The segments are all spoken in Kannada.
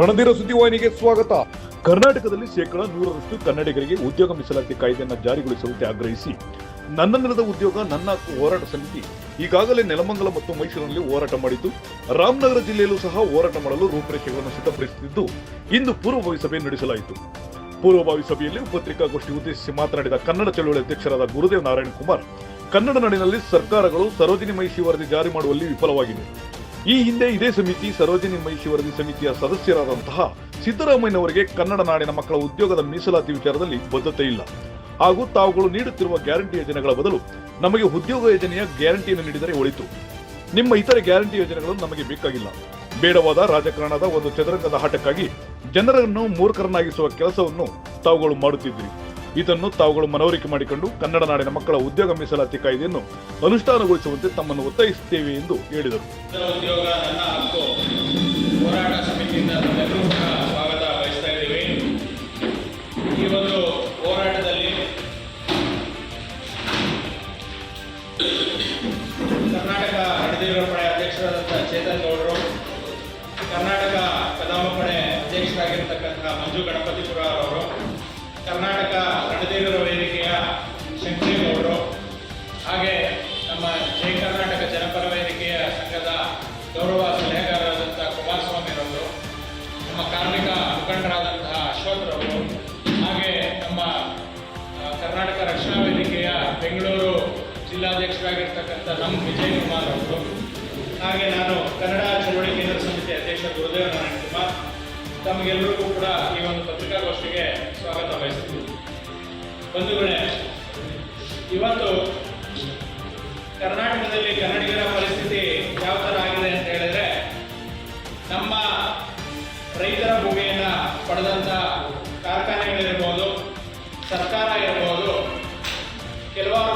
ರಣಧೀರ ಸುದ್ದಿವಾಹಿನಿಗೆ ಸ್ವಾಗತ. ಕರ್ನಾಟಕದಲ್ಲಿ ಶೇಕಡಾ ನೂರರಷ್ಟು ಕನ್ನಡಿಗರಿಗೆ ಉದ್ಯೋಗ ಮೀಸಲಾತಿ ಕಾಯ್ದೆಯನ್ನು ಜಾರಿಗೊಳಿಸುವಂತೆ ಆಗ್ರಹಿಸಿ. ನನ್ನ ನೆಲದ ಉದ್ಯೋಗ, ನನ್ನ ಹೋರಾಟ ಸಮಿತಿ ಈಗಾಗಲೇ ನೆಲಮಂಗಲ ಮತ್ತು ಮೈಸೂರಿನಲ್ಲಿ ಹೋರಾಟ ಮಾಡಿದ್ದು, ರಾಮನಗರ ಜಿಲ್ಲೆಯಲ್ಲೂ ಸಹ ಹೋರಾಟ ಮಾಡಲು ರೂಪರೇಷೆಗಳನ್ನು ಸಿದ್ಧಪಡಿಸುತ್ತಿದ್ದು, ಇಂದು ಪೂರ್ವಭಾವಿ ಸಭೆ ನಡೆಸಲಾಯಿತು. ಪೂರ್ವಭಾವಿ ಸಭೆಯಲ್ಲಿ ಪತ್ರಿಕಾಗೋಷ್ಠಿ ಉದ್ದೇಶಿಸಿ ಮಾತನಾಡಿದ ಕನ್ನಡ ಚಳುವಳಿ ಅಧ್ಯಕ್ಷರಾದ ಗುರುದೇವ್ ನಾರಾಯಣ ಕುಮಾರ್, ಕನ್ನಡ ನಾಡಿನಲ್ಲಿ ಸರ್ಕಾರಗಳು ಸರೋಜಿನಿ ಮಹಿಷಿ ವರದಿ ಜಾರಿ ಮಾಡುವಲ್ಲಿ ವಿಫಲವಾಗಿದೆ. ಈ ಹಿಂದೆ ಇದೇ ಸಮಿತಿ, ಸರೋಜಿನಿ ಮಹಿಷಿ ವರದಿ ಸಮಿತಿಯ ಸದಸ್ಯರಾದಂತಹ ಸಿದ್ದರಾಮಯ್ಯನವರಿಗೆ ಕನ್ನಡ ನಾಡಿನ ಮಕ್ಕಳ ಉದ್ಯೋಗದ ಮೀಸಲಾತಿ ವಿಚಾರದಲ್ಲಿ ಬದ್ಧತೆ ಇಲ್ಲ. ಹಾಗೂ ತಾವುಗಳು ನೀಡುತ್ತಿರುವ ಗ್ಯಾರಂಟಿ ಯೋಜನೆಗಳ ಬದಲು ನಮಗೆ ಉದ್ಯೋಗ ಯೋಜನೆಯ ಗ್ಯಾರಂಟಿಯನ್ನು ನೀಡಿದರೆ ಒಳಿತು. ನಿಮ್ಮ ಇತರೆ ಗ್ಯಾರಂಟಿ ಯೋಜನೆಗಳು ನಮಗೆ ಬೇಕಾಗಿಲ್ಲ. ಬೇಡವಾದ ರಾಜಕಾರಣದ ಒಂದು ಚದುರಂಗದ ಆಟಕ್ಕಾಗಿ ಜನರನ್ನು ಮೂರ್ಖರನ್ನಾಗಿಸುವ ಕೆಲಸವನ್ನು ತಾವುಗಳು ಮಾಡುತ್ತಿದ್ದೀರಿ. ಇದನ್ನು ತಾವುಗಳು ಮನವರಿಕೆ ಮಾಡಿಕೊಂಡು ಕನ್ನಡ ನಾಡಿನ ಮಕ್ಕಳ ಉದ್ಯೋಗ ಮೀಸಲಾತಿ ಕಾಯ್ದೆಯನ್ನು ಅನುಷ್ಠಾನಗೊಳಿಸುವಂತೆ ತಮ್ಮನ್ನು ಒತ್ತಾಯಿಸುತ್ತೇವೆ ಎಂದು ಹೇಳಿದರು. ನಮ್ಮ ಜೈ ಕರ್ನಾಟಕ ಜನಪರ ವೇದಿಕೆಯ ಸಂಘದ ಗೌರವ ಸಲಹೆಗಾರರಾದಂಥ ಕುಮಾರಸ್ವಾಮಿರವರು ನಮ್ಮ ಕಾರ್ಮಿಕ ಮುಖಂಡರಾದಂತಹ ಅಶೋಕ್ರವರು ಹಾಗೆ ನಮ್ಮ ಕರ್ನಾಟಕ ರಕ್ಷಣಾ ವೇದಿಕೆಯ ಬೆಂಗಳೂರು ಜಿಲ್ಲಾಧ್ಯಕ್ಷರಾಗಿರ್ತಕ್ಕಂಥ ನಮ್ಮ ವಿಜಯ್ ಕುಮಾರ್ ಅವರು ಹಾಗೆ ನಾನು ಕನ್ನಡ ಚಳವಳಿ ಕೇಂದ್ರ ಸಮಿತಿ ಅಧ್ಯಕ್ಷ ಗುರುದೇವ ನಾರಾಯಣ ಕುಮಾರ್ ತಮಗೆಲ್ಲರಿಗೂ ಕೂಡ ಈ ಒಂದು ಪತ್ರಿಕಾಗೋಷ್ಠಿಗೆ ಸ್ವಾಗತ ಬಯಸ್ತೀನಿ. ಬಂಧುಗಳೇ, ಇವತ್ತು ಕರ್ನಾಟಕದಲ್ಲಿ ಕನ್ನಡಿಗರ ಪರಿಸ್ಥಿತಿ ಯಾವ ಥರ ಆಗಿದೆ ಅಂತ ಹೇಳಿದ್ರೆ, ನಮ್ಮ ರೈತರ ಭೂಮಿಯನ್ನು ಪಡೆದಂಥ ಕಾರ್ಖಾನೆಗಳಿರ್ಬೋದು, ಸರ್ಕಾರ ಇರ್ಬೋದು, ಕೆಲವಾರು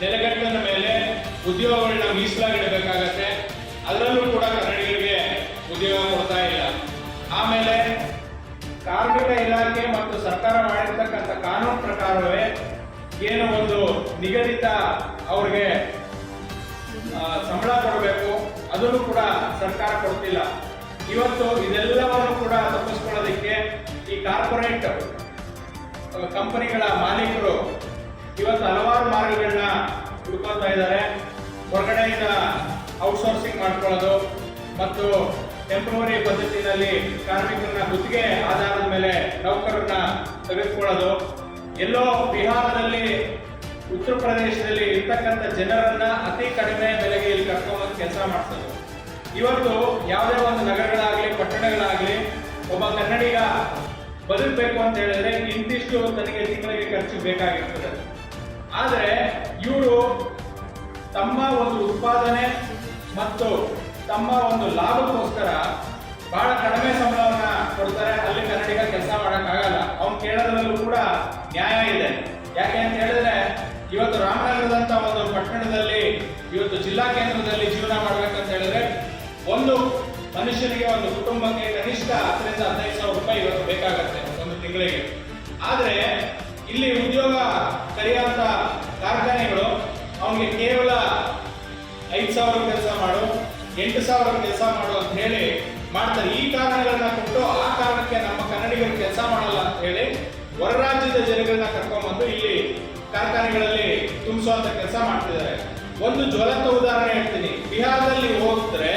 ನೆಲೆಗಟ್ಟಿನ ಮೇಲೆ ಉದ್ಯೋಗಗಳನ್ನ ಮೀಸಲಾಗಿಡಬೇಕಾಗತ್ತೆ ಅದರಲ್ಲೂ ಕೂಡ ಕನ್ನಡಿಗರಿಗೆ ಉದ್ಯೋಗ ಕೊಡ್ತಾ ಇಲ್ಲ. ಆಮೇಲೆ ಕಾರ್ಮಿಕ ಇಲಾಖೆ ಮತ್ತು ಸರ್ಕಾರ ಮಾಡಿರ್ತಕ್ಕಂಥ ಕಾನೂನು ಪ್ರಕಾರವೇ ಏನು ಒಂದು ನಿಗದಿತ ಅವ್ರಿಗೆ ಸಂಬಳ ಕೊಡಬೇಕು. ಅದನ್ನು ಕೂಡ ಸರ್ಕಾರ ಕೊಡ್ತಿಲ್ಲ. ಇವತ್ತು ಇದೆಲ್ಲವನ್ನು ಕೂಡ ತಪ್ಪಿಸ್ಕೊಳ್ಳೋದಕ್ಕೆ ಈ ಕಾರ್ಪೊರೇಟ್ ಕಂಪನಿಗಳ ಮಾಲೀಕರು ಇವತ್ತು ಹಲವಾರು ಮಾರ್ಗಗಳನ್ನ ಹುಡ್ಕೊತಾ ಇದ್ದಾರೆ. ಹೊರಗಡೆಯಿಂದ ಔಟ್ಸೋರ್ಸಿಂಗ್ ಮಾಡ್ಕೊಳ್ಳೋದು ಮತ್ತು ಟೆಂಪ್ರವರಿ ಪದ್ಧತಿನಲ್ಲಿ ಕಾರ್ಮಿಕರನ್ನ ಗುತ್ತಿಗೆ ಆಧಾರದ ಮೇಲೆ ನೌಕರರನ್ನ ತೆಗೆದುಕೊಳ್ಳೋದು. ಎಲ್ಲೋ ಬಿಹಾರದಲ್ಲಿ, ಉತ್ತರ ಪ್ರದೇಶದಲ್ಲಿ ಇರ್ತಕ್ಕಂಥ ಜನರನ್ನ ಅತಿ ಕಡಿಮೆ ಬೆಲೆಗೆ ಇಲ್ಲಿ ಕರ್ಕೊಂಡು ಕೆಲಸ ಮಾಡ್ತಾರೆ ಇವತ್ತು ಯಾವುದೇ ಒಂದು ನಗರಗಳಾಗಲಿ, ಪಟ್ಟಣಗಳಾಗಲಿ, ಒಬ್ಬ ಕನ್ನಡಿಗ ಬದುಕಬೇಕು ಅಂತ ಹೇಳಿದ್ರೆ ಇಂತಿಷ್ಟು ತನಗೆ ತಿಂಗಳಿಗೆ ಖರ್ಚು ಬೇಕಾಗಿರ್ತದೆ. ಆದರೆ ಇವರು ತಮ್ಮ ಒಂದು ಉತ್ಪಾದನೆ ಮತ್ತು ತಮ್ಮ ಒಂದು ಲಾಭಕ್ಕೋಸ್ಕರ ಬಹಳ ಕಡಿಮೆ ಸಂಬಳವನ್ನ ಕೊಡ್ತಾರೆ. ಅಲ್ಲಿ ಕನ್ನಡಿಗ ಕೆಲಸ ಮಾಡೋಕ್ಕಾಗಲ್ಲ. ಅವ್ನು ಕೇಳೋದ್ರಲ್ಲೂ ಕೂಡ ನ್ಯಾಯ ಇದೆ. ಯಾಕೆ ಅಂತ ಹೇಳಿದ್ರೆ, ಇವತ್ತು ರಾಮನಗರದಂತ ಒಂದು ಪಟ್ಟಣದಲ್ಲಿ, ಇವತ್ತು ಜಿಲ್ಲಾ ಕೇಂದ್ರದಲ್ಲಿ ಜೀವನ ಮಾಡ್ಬೇಕಂತ ಹೇಳಿದ್ರೆ, ಒಂದು ಮನುಷ್ಯನಿಗೆ ಒಂದು ಕುಟುಂಬಕ್ಕೆ ಕನಿಷ್ಠ ಹತ್ತರಿಂದ ಹದಿನೈದು ಸಾವಿರ ರೂಪಾಯಿ ಇವತ್ತು ಬೇಕಾಗತ್ತೆ ಒಂದು ತಿಂಗಳಿಗೆ. ಆದ್ರೆ ಇಲ್ಲಿ ಉದ್ಯೋಗ ಕರೆಯುವಂತ ಕಾರ್ಖಾನೆಗಳು, ಅವನಿಗೆ ಕೇವಲ ಐದು ಸಾವಿರ ಕೆಲಸ ಮಾಡು, ಎಂಟು ಸಾವಿರ ಕೆಲಸ ಮಾಡು ಅಂತ ಹೇಳಿ ಮಾಡ್ತಾರೆ. ಈ ಕಾರಣಗಳನ್ನ ಕೊಟ್ಟು ಆ ಕಾರಣಕ್ಕೆ ನಮ್ಮ ಕನ್ನಡಿಗರು ಕೆಲಸ ಮಾಡಲ್ಲ ಅಂತ ಹೇಳಿ ಹೊರ ರಾಜ್ಯದ ಜನಗಳನ್ನ ಕರ್ಕೊಂಡ್ಬಂದು ಇಲ್ಲಿ ಕಾರ್ಖಾನೆಗಳಲ್ಲಿ ತುಂಬಿಸುವಂತ ಕೆಲಸ ಮಾಡ್ತಿದ್ದಾರೆ. ಒಂದು ಜ್ವಲಂತ ಉದಾಹರಣೆ ಹೇಳ್ತೀನಿ. ಬಿಹಾರದಲ್ಲಿ ಹೋಗಿದ್ರೆ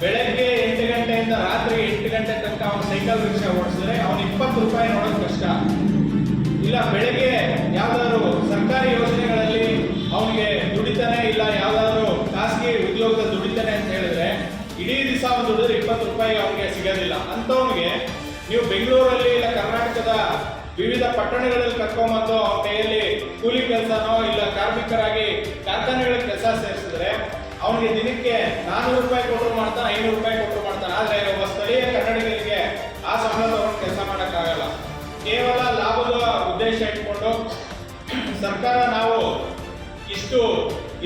ಬೆಳಗ್ಗೆ ಎಂಟು ಗಂಟೆಯಿಂದ ರಾತ್ರಿ ಎಂಟು ಗಂಟೆ ತನಕ ಅವನು ಸೈಕಲ್ ರಿಕ್ಷಾ ಓಡಿಸಿದ್ರೆ ಅವನು ಇಪ್ಪತ್ತು ರೂಪಾಯಿ ನೋಡೋದು ಕಷ್ಟ. ಇಲ್ಲ, ಬೆಳಗ್ಗೆ ಯಾವ್ದಾದ್ರು ಸರ್ಕಾರಿ ಯೋಜನೆಗಳಲ್ಲಿ ಅವನಿಗೆ ದುಡಿತಾನೆ ಇಲ್ಲ, ಯಾವ್ದಾದ್ರು ಖಾಸಗಿ ಉದ್ಯೋಗದ ದುಡಿತಾನೆ ಅಂತ ಹೇಳಿದ್ರೆ ಇಡೀ ದಿವಸ ಅವ್ನು ದುಡಿದ್ರೆ ಇಪ್ಪತ್ತು ರೂಪಾಯಿ ಅವನಿಗೆ ಸಿಗೋದಿಲ್ಲ. ಅಂಥವ್ನಿಗೆ ನೀವು ಬೆಂಗಳೂರಲ್ಲಿ ಇಲ್ಲ ಕರ್ನಾಟಕದ ವಿವಿಧ ಪಟ್ಟಣಗಳಲ್ಲಿ ಕರ್ಕೊಂಬಂದು ಅವನ ಕೈಯಲ್ಲಿ ಕೂಲಿ ಕೆಲಸನೋ ಇಲ್ಲ ಕಾರ್ಮಿಕರಾಗಿ ಕಾರ್ಖಾನೆಗಳಿಗೆ ಕೆಲಸ ಸೇರಿಸಿದ್ರೆ ಅವನಿಗೆ ದಿನಕ್ಕೆ ನಾನ್ನೂರು ರೂಪಾಯಿ ಕೊಟ್ಟರು ಮಾಡ್ತಾನೆ, ಐನೂರು ರೂಪಾಯಿ ಕೊಟ್ಟರು ಮಾಡ್ತಾನೆ. ಆದರೆ ಒಬ್ಬ ಸ್ಥಳೀಯ ಕನ್ನಡಿಗರಿಗೆ ಆ ಸಂಬಂಧ ಅವ್ರಿಗೆ ಕೆಲಸ ಮಾಡೋಕ್ಕಾಗಲ್ಲ. ಕೇವಲ ಲಾಭದ ಉದ್ದೇಶ ಇಟ್ಕೊಂಡು ಸರ್ಕಾರ ನಾವು ಇಷ್ಟು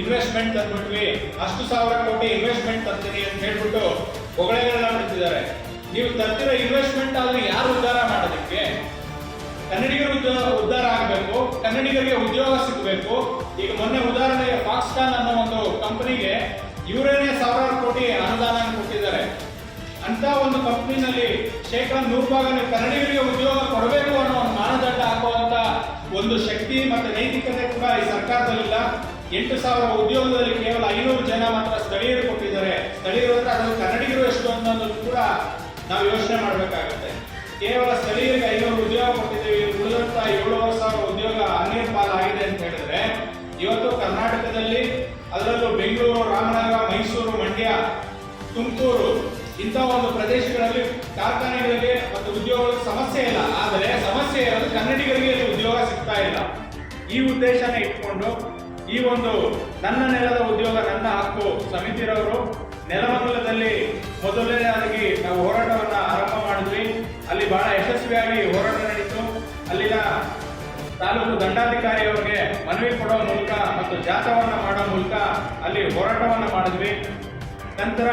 ಇನ್ವೆಸ್ಟ್ಮೆಂಟ್ ತಂದ್ಬಿಟ್ವಿ, ಅಷ್ಟು ಸಾವಿರ ಕೋಟಿ ಇನ್ವೆಸ್ಟ್ಮೆಂಟ್ ತರ್ತೀನಿ ಅಂತ ಹೇಳ್ಬಿಟ್ಟು ಹೊಗಳೆಗಳನ್ನ ಮಾಡ್ತಿದ್ದಾರೆ ನೀವು ತರ್ತಿರೋ ಇನ್ವೆಸ್ಟ್ಮೆಂಟ್ ಆದ್ರೆ ಯಾರು ಉದ್ಧಾರ ಮಾಡೋದಕ್ಕೆ? ಕನ್ನಡಿಗರು ಉದ್ಧಾರ ಆಗಬೇಕು, ಕನ್ನಡಿಗರಿಗೆ ಉದ್ಯೋಗ ಸಿಗಬೇಕು. ಈಗ ಮೊನ್ನೆ ಉದಾಹರಣೆಗೆ ಫಾಕ್ಸ್ಕಾನ್ ಅನ್ನೋ ಒಂದು ಕಂಪನಿಗೆ ಇವರೇನೆ ಸಾವಿರಾರು ಕೋಟಿ ಅನುದಾನ ಕೊಟ್ಟಿದ್ದಾರೆ. ಅಂತ ಒಂದು ಕಂಪ್ನಿನಲ್ಲಿ ಶೇಕಡ ನೂರು ಭಾಗನೇ ಕನ್ನಡಿಗರಿಗೆ ಉದ್ಯೋಗ ಕೊಡಬೇಕು ಅನ್ನೋ ಒಂದು ಮಾನದಂಡ ಹಾಕುವಂತ ಒಂದು ಶಕ್ತಿ ಮತ್ತೆ ನೈತಿಕತೆ ಕೂಡ ಈ ಸರ್ಕಾರದಲ್ಲಿಲ್ಲ. ಎಂಟು ಸಾವಿರ ಉದ್ಯೋಗದಲ್ಲಿ ಕೇವಲ ಐನೂರು ಜನ ಮಾತ್ರ ಸ್ಥಳೀಯರು ಕೊಟ್ಟಿದ್ದಾರೆ. ಸ್ಥಳೀಯರು ಅಂದ್ರೆ ಅದು ಕನ್ನಡಿಗರು ಎಷ್ಟು ಅನ್ನೋದು ಕೂಡ ನಾವು ಯೋಚನೆ ಮಾಡಬೇಕಾಗುತ್ತೆ. ಕೇವಲ ಸ್ಥಳೀಯರಿಗೆ ಐನೂರು ಉದ್ಯೋಗ ಕೊಟ್ಟಿದ್ದೀವಿ. ಉಳಿದಂತ ಏಳುವರೆ ಸಾವಿರ ಉದ್ಯೋಗ ಅನ್ಯ ಪಾಲಾಗಿದೆ ಅಂತ ಹೇಳಿದ್ರೆ, ಇವತ್ತು ಕರ್ನಾಟಕದಲ್ಲಿ ಅದರಲ್ಲೂ ಬೆಂಗಳೂರು, ರಾಮನಗರ, ಮೈಸೂರು, ಮಂಡ್ಯ, ತುಮಕೂರು ಇಂಥ ಒಂದು ಪ್ರದೇಶಗಳಲ್ಲಿ ಕಾರ್ಖಾನೆಗಳಿಗೆ ಮತ್ತು ಉದ್ಯೋಗಗಳ ಸಮಸ್ಯೆ ಇಲ್ಲ. ಆದರೆ ಸಮಸ್ಯೆ ಇರೋದು ಕನ್ನಡಿಗರಿಗೆ ಉದ್ಯೋಗ ಸಿಗ್ತಾ ಇಲ್ಲ. ಈ ಉದ್ದೇಶನ ಇಟ್ಕೊಂಡು ಈ ಒಂದು ನನ್ನ ನೆಲದ ಉದ್ಯೋಗ ನನ್ನ ಹಕ್ಕು ಸಮಿತಿರವರು ನೆಲಮಂಗಲದಲ್ಲಿ ಮೊದಲನೇದಾಗಿ ನಾವು ಹೋರಾಟವನ್ನು ಆರಂಭ ಮಾಡಿದ್ವಿ. ಅಲ್ಲಿ ಬಹಳ ಯಶಸ್ವಿಯಾಗಿ ಹೋರಾಟ ನಡೀತು. ಅಲ್ಲಿನ ತಾಲೂಕು ದಂಡಾಧಿಕಾರಿಯವರಿಗೆ ಮನವಿ ಕೊಡೋ ಮೂಲಕ ಮತ್ತು ಜಾಥವನ್ನ ಮಾಡೋ ಮೂಲಕ ಅಲ್ಲಿ ಹೋರಾಟವನ್ನು ಮಾಡಿದ್ವಿ. ನಂತರ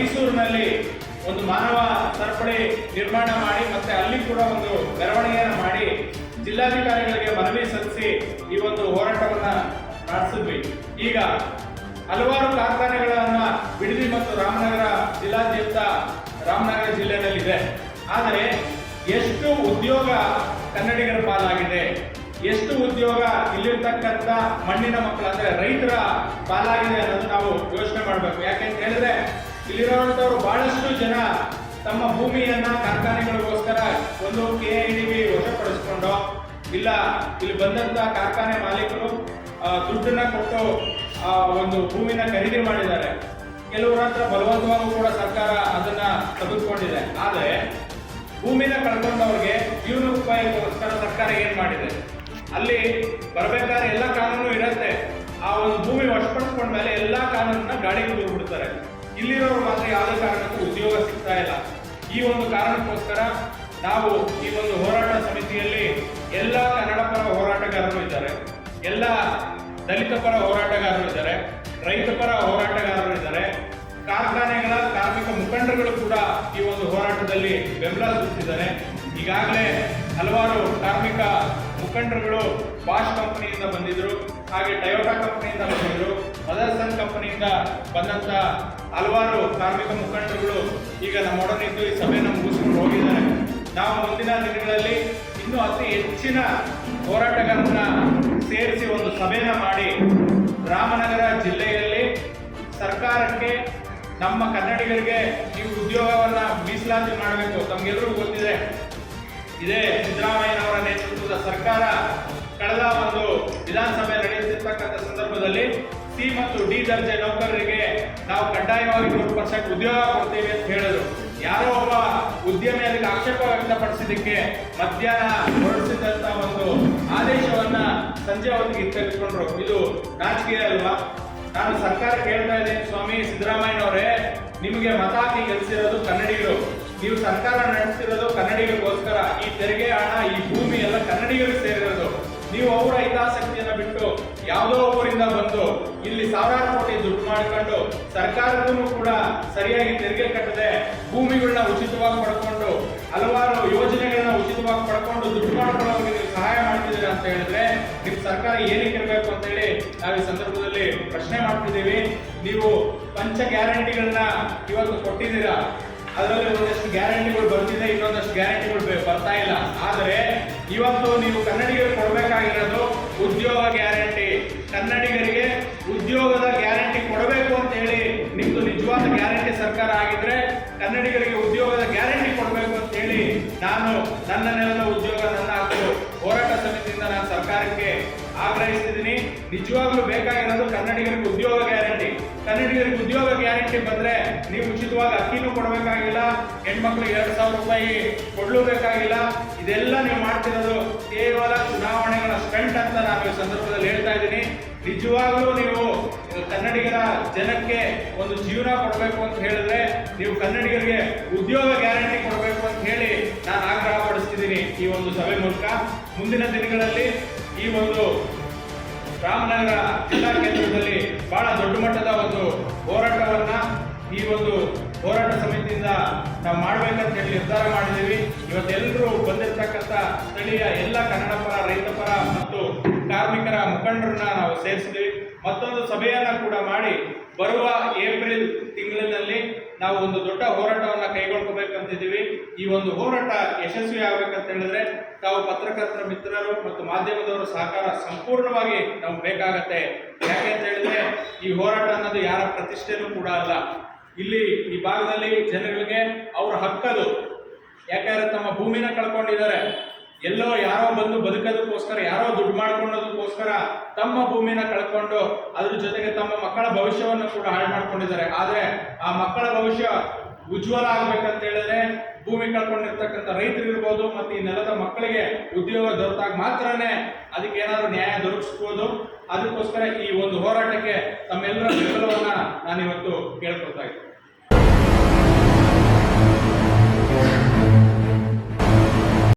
ಮೈಸೂರಿನಲ್ಲಿ ಒಂದು ಮಾನವ ಸರಪಳಿ ನಿರ್ಮಾಣ ಮಾಡಿ ಮತ್ತೆ ಅಲ್ಲಿ ಕೂಡ ಒಂದು ಮೆರವಣಿಗೆಯನ್ನು ಮಾಡಿ ಜಿಲ್ಲಾಧಿಕಾರಿಗಳಿಗೆ ಮನವಿ ಸಲ್ಲಿಸಿ ಈ ಒಂದು ಹೋರಾಟವನ್ನು ನಡೆಸಿದ್ವಿ. ಈಗ ಹಲವಾರು ಕಾರ್ಖಾನೆಗಳನ್ನ ಬಿಡದಿ ಮತ್ತು ರಾಮನಗರ ಜಿಲ್ಲಾದ್ಯಂತ ರಾಮನಗರ ಜಿಲ್ಲೆಯಲ್ಲಿದೆ. ಆದರೆ ಎಷ್ಟು ಉದ್ಯೋಗ ಕನ್ನಡಿಗರ ಪಾಲಾಗಿದೆ, ಎಷ್ಟು ಉದ್ಯೋಗ ಇಲ್ಲಿರ್ತಕ್ಕಂಥ ಮಣ್ಣಿನ ಮಕ್ಕಳು ಅಂದ್ರೆ ರೈತರ ಪಾಲಾಗಿದೆ ಅನ್ನೋದು ನಾವು ಯೋಚನೆ ಮಾಡಬೇಕು. ಯಾಕೆಂತ ಹೇಳಿದ್ರೆ ಇಲ್ಲಿರುವಂತವ್ರು ಬಹಳಷ್ಟು ಜನ ತಮ್ಮ ಭೂಮಿಯನ್ನ ಕಾರ್ಖಾನೆಗಳಿಗೋಸ್ಕರ ಒಂದು ಕೆ ಐ ಡಿ ಬಿ ವಶಪಡಿಸ್ಕೊಂಡು, ಇಲ್ಲ, ಇಲ್ಲಿ ಬಂದಂತ ಕಾರ್ಖಾನೆ ಮಾಲೀಕರು ದುಡ್ಡನ್ನ ಕೊಟ್ಟು ಒಂದು ಭೂಮಿನ ಖರೀದಿ ಮಾಡಿದ್ದಾರೆ. ಕೆಲವರ ಹತ್ರ ಬಲವಂತವಾಗೂ ಕೂಡ ಸರ್ಕಾರ ಅದನ್ನ ತೆಗೆದುಕೊಂಡಿದೆ. ಆದರೆ, ಭೂಮಿನ ಕಳ್ಕೊಂಡವ್ರಿಗೆ ಜೀವನೋಪಾಯಕ್ಕೋಸ್ಕರ ಸರ್ಕಾರ ಏನ್ ಮಾಡಿದೆ? ಅಲ್ಲಿ ಬರಬೇಕಾದ್ರೆ ಎಲ್ಲ ಕಾನೂನು ಇರುತ್ತೆ. ಆ ಒಂದು ಭೂಮಿ ವಶಪಡಿಸ್ಕೊಂಡ್ಮೇಲೆ ಎಲ್ಲಾ ಕಾನೂನನ್ನ ಗಾಡಿಗೆ ಬಿಡ್ತಾರೆ. ಇಲ್ಲಿರೋರು ಮಾತ್ರ ಯಾವುದೇ ಕಾರಣಕ್ಕೂ ಉದ್ಯೋಗ ಸಿಗ್ತಾ ಇಲ್ಲ. ಈ ಒಂದು ಕಾರಣಕ್ಕೋಸ್ಕರ ನಾವು ಈ ಒಂದು ಹೋರಾಟ ಸಮಿತಿಯಲ್ಲಿ ಎಲ್ಲ ಕನ್ನಡ ಪರ ಹೋರಾಟಗಾರರು ಇದ್ದಾರೆ. ಎಲ್ಲ ದಲಿತ ಪರ ಹೋರಾಟಗಾರರು ಇದ್ದಾರೆ. ರೈತ ಪರ ಹೋರಾಟಗಾರರು ಇದ್ದಾರೆ. ಕಾರ್ಖಾನೆಗಳ ಕಾರ್ಮಿಕ ಮುಖಂಡರುಗಳು ಕೂಡ ಈ ಒಂದು ಹೋರಾಟದಲ್ಲಿ ಬೆಂಬಲ ಸೂಚಿಸಿದ್ದಾರೆ. ಈಗಾಗಲೇ ಹಲವಾರು ಕಾರ್ಮಿಕ ಮುಖಂಡರುಗಳು ಬಾಷ್ ಕಂಪನಿಯಿಂದ ಬಂದಿದ್ರು, ಹಾಗೆ ಟಯೋಟಾ ಕಂಪನಿಯಿಂದ ಬಂದಿದ್ರು ಮದರ್ಸನ್ ಕಂಪನಿಯಿಂದ ಬಂದಂತ ಹಲವಾರು ಕಾರ್ಮಿಕ ಮುಖಂಡರುಗಳು ಈಗ ನಮ್ಮೊಡನಿದ್ದು ಈ ಸಭೆಯನ್ನು ಮುಗಿಸ್ಕೊಂಡು ಹೋಗಿದ್ದಾರೆ. ನಾವು ಮುಂದಿನ ದಿನಗಳಲ್ಲಿ ಇನ್ನೂ ಅತಿ ಹೆಚ್ಚಿನ ಹೋರಾಟಗಾರರನ್ನ ಸೇರಿಸಿ ಒಂದು ಸಭೆನ ಮಾಡಿ, ರಾಮನಗರ ಜಿಲ್ಲೆಯಲ್ಲಿ ಸರ್ಕಾರಕ್ಕೆ, ನಮ್ಮ ಕನ್ನಡಿಗರಿಗೆ ನೀವು ಉದ್ಯೋಗವನ್ನು ಮೀಸಲಾತಿ ಮಾಡಬೇಕು. ತಮಗೆಲ್ಲರೂ ಗೊತ್ತಿದೆ ಇದೇ ಸಿದ್ದರಾಮಯ್ಯನವರ ನೇತೃತ್ವದ ಸರ್ಕಾರ ಕಳೆದ ಒಂದು ವಿಧಾನಸಭೆ ನಡೆಯುತ್ತಿರ್ತಕ್ಕಂಥ ಸಂದರ್ಭದಲ್ಲಿ ಸಿ ಮತ್ತು ಡಿ ದರ್ಜೆ ನೌಕರರಿಗೆ ನಾವು ಕಡ್ಡಾಯವಾಗಿ ಮೂರು ಪರ್ಸೆಂಟ್ ಉದ್ಯೋಗ ಕೊಡ್ತೇವೆ ಅಂತ ಹೇಳಿದ್ರು. ಯಾರೋ ಒಬ್ಬ ಉದ್ಯಮಿ ಅದಕ್ಕೆ ಆಕ್ಷೇಪ ವ್ಯಕ್ತಪಡಿಸಿದ್ದಕ್ಕೆ ಮಧ್ಯಾಹ್ನ ಹೊರಡಿಸಿದಂತ ಒಂದು ಆದೇಶವನ್ನ ಸಂಜೆ ಹೊತ್ತಿಗೆ ತೆಗೆದುಕೊಂಡ್ರು. ಇದು ರಾಜಕೀಯ ಅಲ್ವಾ? ನಾನು ಸರ್ಕಾರ ಕೇಳ್ತಾ ಇದ್ದೇನೆ, ಸ್ವಾಮಿ ಸಿದ್ದರಾಮಯ್ಯನವರೇ, ನಿಮಗೆ ಮತ ಹಾಕಿ ಗೆಲ್ಸಿರೋದು ಕನ್ನಡಿಗರು. ನೀವು ಸರ್ಕಾರ ನಡೆಸ್ತಿರೋದು ಕನ್ನಡಿಗರಿಗೋಸ್ಕರ. ಈ ತೆರಿಗೆ ಹಣ, ಈ ಭೂಮಿ ಎಲ್ಲ ಕನ್ನಡಿಗರಿಗೆ ಸೇರಿರೋದು. ನೀವು ಅವರ ಹಿತಾಸಕ್ತಿಯನ್ನ ಬಿಟ್ಟು ಯಾವುದೋ ಒಬ್ಬರಿಂದ ಬಂದು ಇಲ್ಲಿ ಸಾವಿರಾರು ಕೋಟಿ ದುಡ್ಡು ಮಾಡ್ಕೊಂಡು ಸರ್ಕಾರದೂ ಕೂಡ ಸರಿಯಾಗಿ ತೆರಿಗೆ ಕಟ್ಟದೆ ಭೂಮಿಗಳನ್ನ ಉಚಿತವಾಗಿ ಪಡ್ಕೊಂಡು, ಹಲವಾರು ಯೋಜನೆಗಳನ್ನ ಉಚಿತವಾಗಿ ಪಡ್ಕೊಂಡು ದುಡ್ಡು ಮಾಡ್ಕೊಳ್ಳೋದಕ್ಕೆ ನೀವು ಸಹಾಯ ಮಾಡ್ತಿದ್ದೀರಿ ಅಂತ ಹೇಳಿದ್ರೆ ನಿಮ್ಮ ಸರ್ಕಾರ ಏನಕ್ಕೆ ಇರಬೇಕು ಅಂತ ಹೇಳಿ ನಾವು ಈ ಸಂದರ್ಭದಲ್ಲಿ ಪ್ರಶ್ನೆ ಮಾಡ್ತಿದ್ದೀವಿ. ನೀವು ಪಂಚ ಗ್ಯಾರಂಟಿಗಳನ್ನ ಇವತ್ತು ಕೊಟ್ಟಿದ್ದೀರಾ? ಅದರಲ್ಲಿ ಒಂದಷ್ಟು ಗ್ಯಾರಂಟಿಗಳು ಬರ್ತಿದೆ, ಇನ್ನೊಂದಷ್ಟು ಗ್ಯಾರಂಟಿಗಳು ಬರ್ತಾ ಇಲ್ಲ. ಆದರೆ ಇವತ್ತು ನೀವು ಕನ್ನಡಿಗರು ಕೊಡಬೇಕಾಗಿರೋದು ಉದ್ಯೋಗ ಗ್ಯಾರಂಟಿ. ಕನ್ನಡಿಗರಿಗೆ ಉದ್ಯೋಗದ ಗ್ಯಾರಂಟಿ ಕೊಡಬೇಕು ಅಂತ ಹೇಳಿ ನಿಮ್ದು ನಿಜವಾದ ಗ್ಯಾರಂಟಿ ಸರ್ಕಾರ ಆಗಿದ್ರೆ ಕನ್ನಡಿಗರಿಗೆ ಉದ್ಯೋಗದ ಗ್ಯಾರಂಟಿ ಕೊಡಬೇಕು ಅಂತ ಹೇಳಿ ನಾನು ನನ್ನ ನೆಲದ ಉದ್ಯೋಗ ನನ್ನ ಹಕ್ಕು ಹೋರಾಟ ಸಮಿತಿಯಿಂದ ನಾನು ಸರ್ಕಾರಕ್ಕೆ ಆಗ್ರಹಿಸ್ತಿದ್ದೀನಿ. ನಿಜವಾಗ್ಲೂ ಬೇಕಾಗಿರೋದು ಕನ್ನಡಿಗರಿಗೆ ಉದ್ಯೋಗ ಗ್ಯಾರಂಟಿ. ಕನ್ನಡಿಗರಿಗೆ ಉದ್ಯೋಗ ಗ್ಯಾರಂಟಿ ಬಂದ್ರೆ ನೀವು ಉಚಿತವಾಗಿ ಅಕ್ಕಿನೂ ಕೊಡಬೇಕಾಗಿಲ್ಲ ಹೆಣ್ಮಕ್ಳಿಗೆ ಎರಡು ಸಾವಿರ ರೂಪಾಯಿ ಕೊಡ್ಲೂ ಬೇಕಾಗಿಲ್ಲ. ಇದೆಲ್ಲ ನೀವು ಮಾಡ್ತಿರೋದು ಕೇವಲ ಚುನಾವಣೆಗಳ ಸ್ಟಂಟ್ ಅಂತ ನಾನು ಈ ಸಂದರ್ಭದಲ್ಲಿ ಹೇಳ್ತಾ ಇದ್ದೀನಿ. ನಿಜವಾಗ್ಲೂ ನೀವು ಕನ್ನಡಿಗರ ಜನಕ್ಕೆ ಒಂದು ಜೀವನ ಕೊಡಬೇಕು ಅಂತ ಹೇಳಿದ್ರೆ ನೀವು ಕನ್ನಡಿಗರಿಗೆ ಉದ್ಯೋಗ ಗ್ಯಾರಂಟಿ ಕೊಡಬೇಕು ಅಂತ ಹೇಳಿ ನಾನು ಆಗ್ರಹ ಪಡಿಸ್ತಿದ್ದೀನಿ ಈ ಒಂದು ಸಭೆ ಮೂಲಕ. ಮುಂದಿನ ದಿನಗಳಲ್ಲಿ ಈ ಒಂದು ರಾಮನಗರ ಜಿಲ್ಲಾ ಕೇಂದ್ರದಲ್ಲಿ ಬಹಳ ದೊಡ್ಡ ಮಟ್ಟದ ಒಂದು ಹೋರಾಟವನ್ನು ಈ ಒಂದು ಹೋರಾಟ ಸಮಿತಿಯಿಂದ ನಾವು ಮಾಡಬೇಕಂತ ಹೇಳಿ ನಿರ್ಧಾರ ಮಾಡಿದ್ದೀವಿ. ಇವತ್ತೆಲ್ಲರೂ ಬಂದಿರತಕ್ಕಂಥ ಸ್ಥಳೀಯ ಎಲ್ಲ ಕನ್ನಡ ಪರ, ರೈತ ಪರ ಮತ್ತು ಕಾರ್ಮಿಕರ ಮುಖಂಡರನ್ನ ನಾವು ಸೇರಿಸಿದ್ವಿ ಮತ್ತೊಂದು ಸಭೆಯನ್ನ ಕೂಡ ಮಾಡಿ ಬರುವ ಏಪ್ರಿಲ್ ತಿಂಗಳಿನಲ್ಲಿ ನಾವು ಒಂದು ದೊಡ್ಡ ಹೋರಾಟವನ್ನ ಕೈಗೊಳ್ಕೋಬೇಕಂತಿದ್ದೀವಿ. ಈ ಒಂದು ಹೋರಾಟ ಯಶಸ್ವಿ ಆಗಬೇಕಂತ ಹೇಳಿದ್ರೆ ತಾವು ಪತ್ರಕರ್ತರ ಮಿತ್ರರು ಮತ್ತು ಮಾಧ್ಯಮದವರ ಸಹಕಾರ ಸಂಪೂರ್ಣವಾಗಿ ನಮ್ಗೆ ಬೇಕಾಗತ್ತೆ. ಯಾಕೆ ಅಂತ ಹೇಳಿದ್ರೆ ಈ ಹೋರಾಟ ಅನ್ನೋದು ಯಾರ ಪ್ರತಿಷ್ಠೆನೂ ಕೂಡ ಅಲ್ಲ. ಇಲ್ಲಿ ಈ ಭಾಗದಲ್ಲಿ ಜನಗಳಿಗೆ ಅವ್ರ ಹಕ್ಕದು. ಯಾಕಂದ್ರೆ ತಮ್ಮ ಭೂಮಿನ ಕಳ್ಕೊಂಡಿದ್ದಾರೆ. ಎಲ್ಲೋ ಯಾರೋ ಬಂದು ಬದುಕೋದಕ್ಕೋಸ್ಕರ, ಯಾರೋ ದುಡ್ಡು ಮಾಡ್ಕೊಳ್ಳೋದಕ್ಕೋಸ್ಕರ ತಮ್ಮ ಭೂಮಿನ ಕಳ್ಕೊಂಡು ಅದ್ರ ಜೊತೆಗೆ ತಮ್ಮ ಮಕ್ಕಳ ಭವಿಷ್ಯವನ್ನು ಕೂಡ ಹಾಳು ಮಾಡ್ಕೊಂಡಿದ್ದಾರೆ. ಆದ್ರೆ ಆ ಮಕ್ಕಳ ಭವಿಷ್ಯ ಉಜ್ವಲ ಆಗ್ಬೇಕಂತ ಹೇಳಿದ್ರೆ ಭೂಮಿ ಕಳ್ಕೊಂಡಿರ್ತಕ್ಕಂಥ ರೈತರಿರ್ಬೋದು ಮತ್ತು ಈ ನೆಲದ ಮಕ್ಕಳಿಗೆ ಉದ್ಯೋಗ ದೊರೆತಾಗ ಮಾತ್ರನೇ ಅದಕ್ಕೆ ಏನಾದರೂ ನ್ಯಾಯ ದೊರಕಿಸ್ಬೋದು. ಅದಕ್ಕೋಸ್ಕರ ಈ ಒಂದು ಹೋರಾಟಕ್ಕೆ ತಮ್ಮೆಲ್ಲರ ಬೆಂಬಲವನ್ನ ನಾನಿವತ್ತು ಕೇಳ್ಕೊಳ್ತಾ ಇದ್ದೀನಿ. Yeah.